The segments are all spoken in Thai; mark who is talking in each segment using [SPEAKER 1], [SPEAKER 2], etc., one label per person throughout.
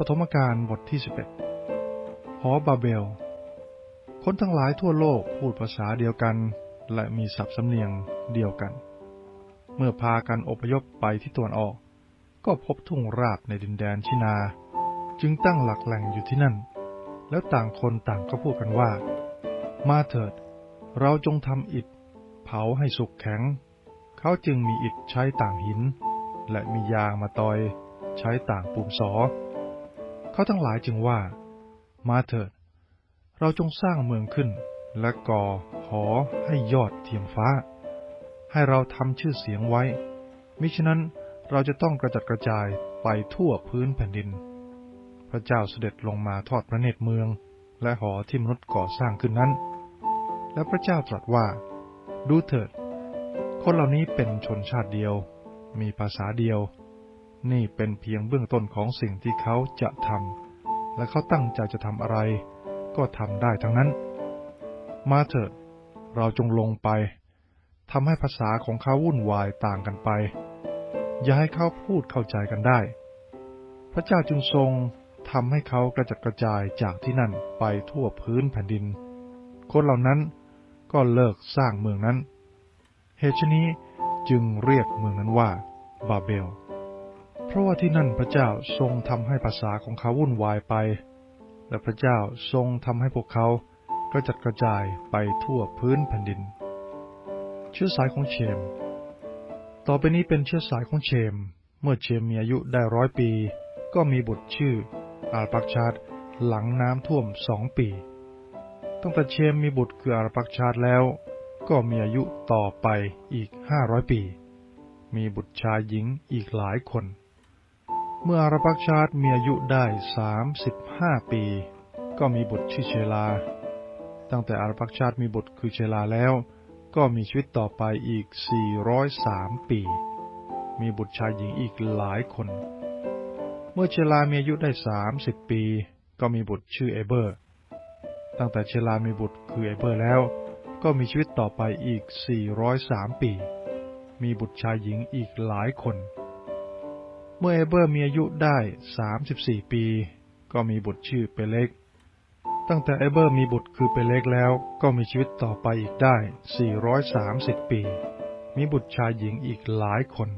[SPEAKER 1] ปฐมกาลบทที่ 11 หอบาเบล คนทั้งหลายทั่วโลกพูดภาษาเดียวกันและมีศัพท์สำเนียงเดียวกัน เมื่อพากันอพยพไปที่ตะวันออก ก็พบทุ่งราบในดินแดนชินา จึงตั้งหลักแหล่งอยู่ที่นั่น แล้วต่างคนต่างก็พูดกันว่า มาเถิด เราจงทำอิฐ เผาให้สุกแข็ง เขาจึงมีอิฐใช้ต่างหิน และมียางมาตอย ใช้ต่างปูมสอ เขาทั้งหลายจึงว่า มาเถิด เราจงสร้างเมืองขึ้น และก่อหอให้ยอดเทียมฟ้า ให้เราทำชื่อเสียงไว้ มิฉะนั้นเราจะต้องกระจัดกระจายไปทั่วพื้นแผ่นดิน พระเจ้าเสด็จลงมาทอดพระเนตรเมือง และหอที่มนุษย์ก่อสร้างขึ้นนั้น และพระเจ้าตรัสว่า ดูเถิด คนเหล่านี้เป็นชนชาติเดียว มีภาษาเดียว นี่เป็นเพียงเบื้องต้นของสิ่งที่เขาจะทำและเขาตั้งใจจะทำอะไร ก็ทำได้ทั้งนั้น มาเถิดเราจงลงไปทำให้ภาษาของเขาวุ่นวายต่างกันไป อย่าให้เขาพูดเข้าใจกันได้ พระเจ้าจึงทรงทำให้เขากระจัดกระจายจากที่นั่นไปทั่วพื้นแผ่นดิน คนเหล่านั้นก็เลิกสร้างเมืองนั้น เหตุฉนี้จึงเรียกเมืองนั้นว่าบาเบล เพราะว่าที่นั่นพระเจ้าทรงทำให้ภาษาของเขาวุ่นวายไป และพระเจ้าทรงทำให้พวกเขากระจัดกระจายไปทั่วพื้นแผ่นดิน เชื้อสายของเชม ต่อไปนี้เป็นเชื้อสายของเชม เมื่อเชมมีอายุได้ร้อยปี ก็มีบุตรชื่ออาลปักชาดหลังน้ำท่วมสองปี ตั้งแต่เชมมีบุตรคืออาลปักชาดแล้ว ก็มีอายุต่อไปอีกห้าร้อยปี มีบุตรชายหญิงอีกหลายคน เมื่ออาราปักชาดมีอายุได้สามสิบห้าปี ก็มีบุตรชื่อเชลา ตั้งแต่อาราปักชาดมีบุตรคือเชลาแล้ว ก็มีชีวิตต่อไปอีกสี่ร้อยสามปี มีบุตรชายหญิงอีกหลายคน เมื่อเชลามีอายุได้สามสิบปี ก็มีบุตรชื่อเอเบอร์ ตั้งแต่เชลามีบุตรคือเอเบอร์แล้ว ก็มีชีวิตต่อไปอีกสี่ร้อยสามปี มีบุตรชายหญิงอีกหลายคน เมื่อเอเบอร์มีอายุได้สามสิบสี่ปี ก็มีบุตรชื่อเปเล็ก ตั้งแต่เอเบอร์มีบุตรคือเปเล็กแล้วก็มีชีวิตต่อไปอีกได้สี่ร้อยสามสิบปี มีบุตรชายหญิงอีกหลายคน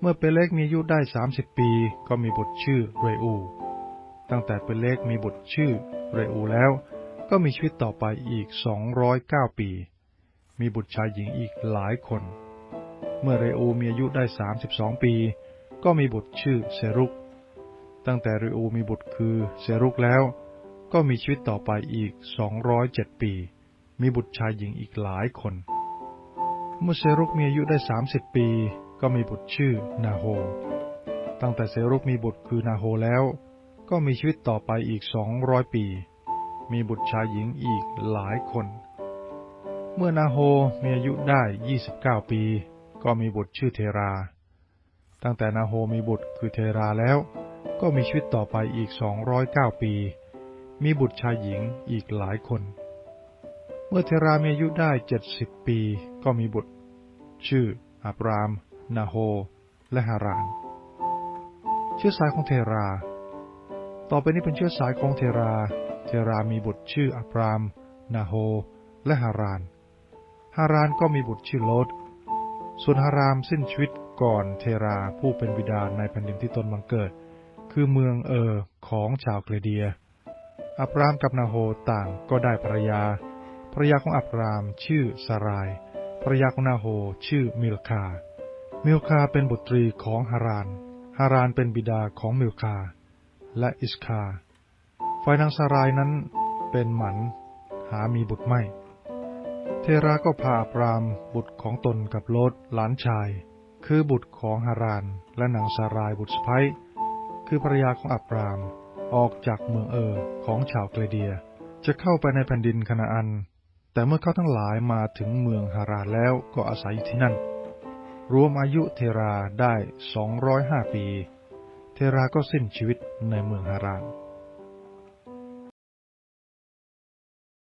[SPEAKER 1] เมื่อเปเล็กมีอายุได้สามสิบปี ก็มีบุตรชื่อเรอู ตั้งแต่เปเล็กมีบุตรชื่อเรอูแล้ว ก็มีชีวิตต่อไปอีกสองร้อยเก้าปี มีบุตรชายหญิงอีกหลายคน เมื่อเรอูมีอายุได้สามสิบสองปี ก็มีบุตรชื่อเซรุก ตั้งแต่เรอูมีบุตรคือเซรุกแล้ว ก็มีชีวิตต่อไปอีกสองร้อยเจ็ดปี มีบุตรชายหญิงอีกหลายคน เมื่อเซรุกมีอายุได้สามสิบปี ก็มีบุตรชื่อนาโฮ ตั้งแต่เซรุกมีบุตรคือนาโฮแล้ว ก็มีชีวิตต่อไปอีกสองร้อยปี มีบุตรชายหญิงอีกหลายคน เมื่อนาโฮมีอายุได้ยี่สิบเก้าปี ก็มีบุตรชื่อเทรา ตั้งแต่นาโฮมีบุตรคือเทราแล้ว ก็มีชีวิตต่อไปอีกสองร้อยเก้าปี มีบุตรชายหญิงอีกหลายคน เมื่อเทรามีอายุได้เจ็ดสิบปีก็มีบุตร ชื่ออับราม นาโฮ และฮาราน เชื้อสายของเทรา ต่อไปนี้เป็นเชื้อสายของเทรา เทรามีบุตรชื่ออับราม นาโฮ และฮาราน ฮารานก็มีบุตรชื่อโลด ส่วนฮารามสิ้นชีวิตก่อนเทราผู้เป็นบิดาในแผ่นดินที่ตนบังเกิด คือเมืองเออของชาวเกรเดีย อับรามกับนาโฮต่างก็ได้ภรรยา ภรรยาของอับรามชื่อสาราย ภรรยาของนาโฮชื่อมิลคา มิลคาเป็นบุตรีของฮาราน ฮารานเป็นบิดาของมิลคา และอิสคา ฝ่ายนางสารายนั้นเป็นหมัน หามีบุตรไม่ เทราก็พาอับรามบุตรของตนกับโลดหลานชาย คือบุตรของฮาราน และนางสารายบุตรสะใภ้คือภรรยาของอับราม ออกจากเมืองเออของชาวเกรเดีย จะเข้าไปในแผ่นดินคณาอัน แต่เมื่อเขาทั้งหลายมาถึงเมืองฮารานแล้วก็อาศัยอยู่ที่นั่น รวมอายุเทราได้สองร้อยห้าปี เทราก็สิ้นชีวิตในเมืองฮาราน